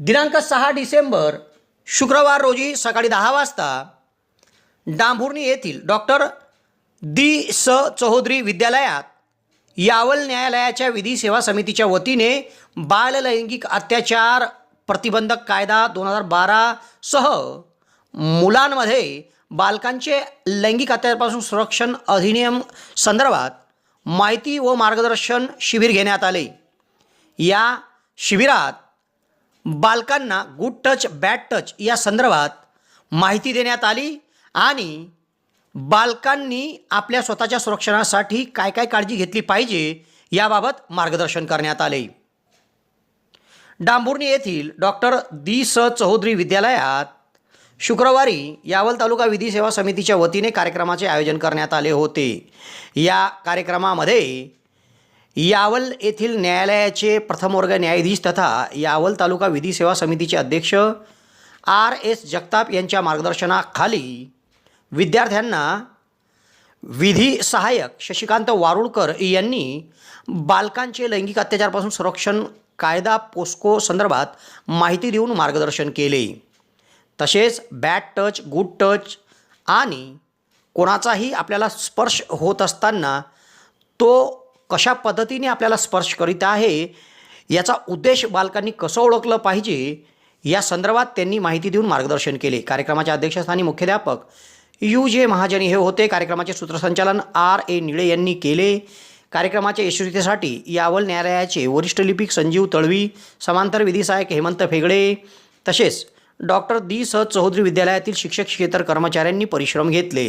दिनांक सहा डिसेंबर शुक्रवार रोजी सकाळी दहा वाजता डांभुर्णी येथील डॉक्टर दी स चौधरी विद्यालयात यावल न्यायालयाच्या विधी सेवा समितीच्या वतीने बाललैंगिक अत्याचार प्रतिबंधक कायदा दोन हजार बारासह मुलांमध्ये बालकांचे लैंगिक अत्याचारपासून संरक्षण अधिनियम संदर्भात माहिती व मार्गदर्शन शिबिर घेण्यात आले. या शिबिरात बालकांना गुड टच बॅड टच या संदर्भात माहिती देण्यात आली आणि बालकांनी आपल्या स्वतःच्या संरक्षणासाठी काय काय काळजी घेतली पाहिजे याबाबत मार्गदर्शन करण्यात आले. डांबुर्णी येथील डॉक्टर दी स चौधरी विद्यालयात शुक्रवारी यावल तालुका विधी सेवा समितीच्या वतीने कार्यक्रमाचे आयोजन करण्यात आले होते. या कार्यक्रमामध्ये यावल येथील न्यायालयाचे प्रथमवर्ग न्यायाधीश तथा यावल तालुका विधी सेवा समितीचे अध्यक्ष आर एस जगताप यांच्या मार्गदर्शनाखाली विद्यार्थ्यांना विधी सहाय्यक शशिकांत वारुळकर यांनी बालकांचे लैंगिक अत्याचारापासून संरक्षण कायदा पोस्को संदर्भात माहिती देऊन मार्गदर्शन केले. तसेच बॅड टच गुड टच आणि कोणाचाही आपल्याला स्पर्श होत असताना तो कशा पद्धतीने आपल्याला स्पर्श करीत आहे याचा उद्देश बालकांनी कसं ओळखलं पाहिजे या संदर्भात त्यांनी माहिती देऊन मार्गदर्शन केले. कार्यक्रमाच्या अध्यक्षस्थानी मुख्याध्यापक यू जे महाजनी हे होते. कार्यक्रमाचे सूत्रसंचालन आर ए निळे यांनी केले. कार्यक्रमाच्या यशस्वीतेसाठी यावल न्यायालयाचे वरिष्ठ लिपिक संजीव तळवी समांतर विधी सहाय्यक हेमंत फेगडे तसेच डॉक्टर दी स चौधरी विद्यालयातील शिक्षक क्षेत्र कर्मचाऱ्यांनी परिश्रम घेतले.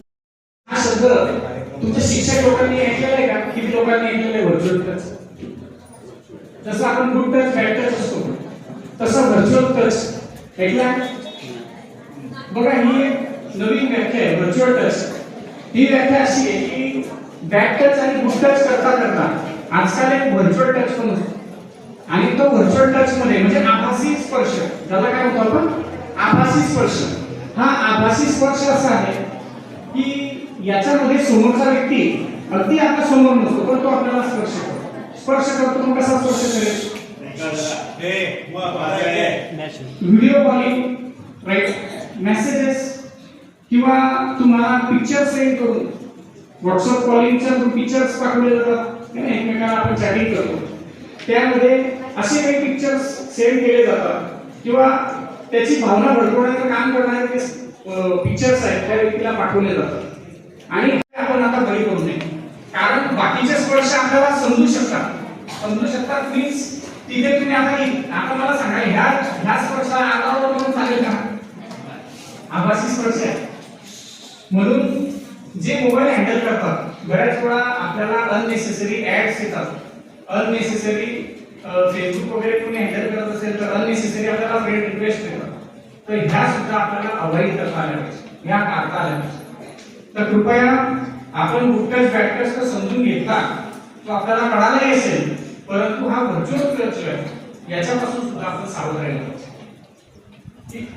हा शब्द. तुमच्या शिक्षक लोकांनी ऐकलेला आहे का? किती लोकांनी ऐकलेलं आहे व्हर्च्युअल टच जसं आपण गुड टच बॅड टच असतो. तसं व्हर्च्युअल टच ऐकला बघा ही एक नवीन व्याख्या आहे व्हर्च्युअल टच ही व्याख्या अशी आहे की बॅक टच आणि गुड टच करता करता आजकाल एक व्हर्च्युअल टच पण असतो आणि तो व्हर्च्युअल टच मध्ये म्हणजे आभासी स्पर्श. त्याला काय म्हणतो आपण? आभासी स्पर्श. हा आभासी स्पर्श असा आहे की याच्यामध्ये समोरचा व्यक्ती अगदी आपल्यासमोर नसतो पण तो आपल्याला स्पर्श करतो. स्पर्श करतो मग कसा स्पर्श करेल? व्हिडिओ कॉलिंग राईट मेसेजेस किंवा तुम्हाला पिक्चर सेंड करून व्हॉट्सअप कॉलिंगच्या पिक्चर्स पाठवले जातात एकमेकांना आपण चॅटिंग करतो. त्यामध्ये असे काही पिक्चर्स सेंड केले जातात किंवा त्याची भावना भडकवण्याचं काम करणारे ते पिक्चर्स आहेत त्या व्यक्तीला पाठवले जातात. आणि आपण आता बळी करू नये? कारण बाकीचे स्पर्श आपल्याला समजू शकतात. समजू शकतात मीन्स तिथे तुम्ही आता आता मला सांगा ह्या ह्या स्पर्शाला आगावर म्हणून चालेल का? आभासी स्पर्श आहे. म्हणून जे मोबाईल हँडल करतात बऱ्याच वेळा आपल्याला अननेसेसरी ऍड्स येतात. अननेसेसरी फेसबुक वगैरे कोणी हँडल करत असेल तर अननेसेसरी आपल्याला फ्रेंड रिक्वेस्ट येतात तर ह्या सुद्धा आपल्याला अवॉइड करता आल्या पाहिजे ह्या काढता आल्या पाहिजे तर कृपया आपण गुटस फॅक्टर्स समजून घेतला. तो आपल्याला कळालाही असेल परंतु हा व्हर्च्युअल आहे याच्यापासून सुद्धा आपण सावध राहिलं. पाहिजे ठीक?